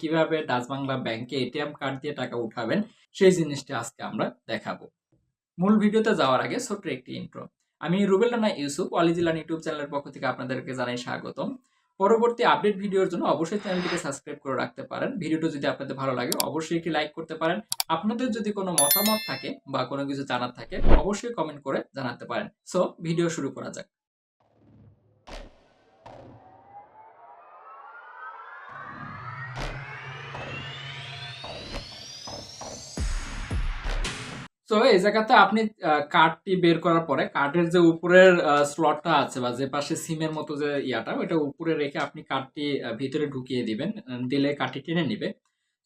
কীভাবে ডাচ বাংলা ব্যাংকে ATM card দিয়ে টাকা উঠাবেন, সেই জিনিসটা আজকে আমরা দেখাবো। মূল ভিডিওতে যাওয়ার আগে ছোট্ট একটি ইন্ট্রো আমি রুবেল রানা ইউসুফ অলিজিলান ইউটিউব চ্যানেলের পক্ষ থেকে আপনাদেরকে জানাই স্বাগতম। পরবর্তী আপডেট ভিডিওর জন্য অবশ্যই চ্যানেলটিকে সাবস্ক্রাইব করে রাখতে পারেন। ভিডিওটা যদি আপনাদের ভালো লাগে, অবশ্যই একটি লাইক করতে পারেন। আপনাদের যদি কোনো মতামত থাকে বা কোনো কিছু জানার থাকে, অবশ্যই কমেন্ট করে জানাতে পারেন। সো ভিডিও শুরু করা যাক। তো এই জায়গাতে আপনি কার্ডটি বের করার পরে কার্ডের যে উপরের স্লটটা আছে বা যে পাশে সিমের মতো যে ইয়াটা, ওইটা উপরে রেখে আপনি কার্ডটি ভিতরে ঢুকিয়ে দিবেন দিলে কার্ডটি টেনে নিবে।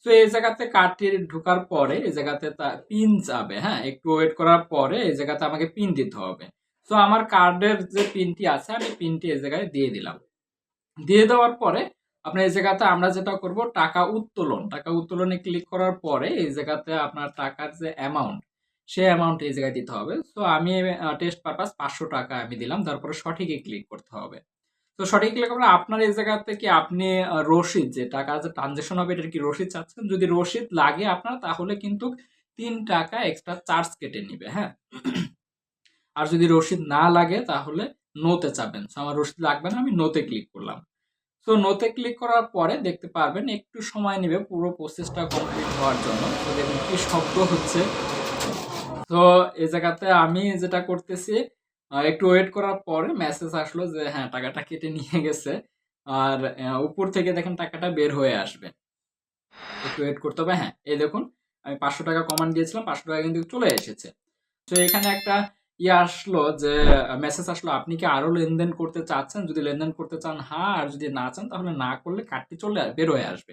তো এই জায়গাতে কার্ডটি ঢোকার পরে এই জায়গাতে পিন যাবে হ্যাঁ? একটু ওয়েট করার পরে এই জায়গাতে আমাকে পিন দিতে হবে। তো আমার কার্ডের যে পিনটি আছে, আমি পিনটি এই জায়গায় দিয়ে দিলাম। দিয়ে দেওয়ার পরে আপনার এই জায়গাতে আমরা যেটা করব, টাকা উত্তোলন। টাকা উত্তোলনে ক্লিক করার পরে এই জায়গাতে আপনার টাকার যে অ্যামাউন্ট সেই অ্যামাউন্ট এই জায়গায় দিতে হবে। তো আমি টেস্ট পারপাস পাঁচশো টাকা আমি দিলাম। তারপরে সঠিকই ক্লিক করতে হবে। তো সঠিক ক্লিক করলে আপনার এই জায়গা থেকে আপনি রসিদ যে টাকা যে ট্রানজেকশন হবে, এটার কি রসিদ চাচ্ছেন? যদি রসিদ লাগে আপনার, তাহলে কিন্তু তিন টাকা এক্সট্রা চার্জ কেটে নিবে হ্যাঁ? আর যদি রসিদ না লাগে, তাহলে নোতে চাবেন তো আমার রসিদ লাগবে না, আমি নোতে ক্লিক করলাম। তো নোতে ক্লিক করার পরে দেখতে পারবেন, একটু সময় নেবে পুরো প্রসেসটা কমপ্লিট হওয়ার জন্য। তো দেখুন কি শব্দ হচ্ছে। তো এই জায়গাতে আমি যেটা করতেছি একটু ওয়েট করার পরে মেসেজ আসলো যে হ্যাঁ টাকাটা কেটে নিয়ে গেছে। আর উপর থেকে দেখেন টাকাটা বের হয়ে আসবে। একটু ওয়েট করতে হবে। হ্যাঁ এই দেখুন, আমি পাঁচশো টাকা কমান্ড দিয়েছিলাম, পাঁচশো টাকা কিন্তু চলে এসেছে। তো এখানে একটা ইয়ে আসলো যে মেসেজ আসলো, আপনি কি আরও লেনদেন করতে চাচ্ছেন? যদি লেনদেন করতে চান হ্যাঁ আর যদি না চান, তাহলে না করলে কার্ডটি চলে, বের হয়ে আসবে।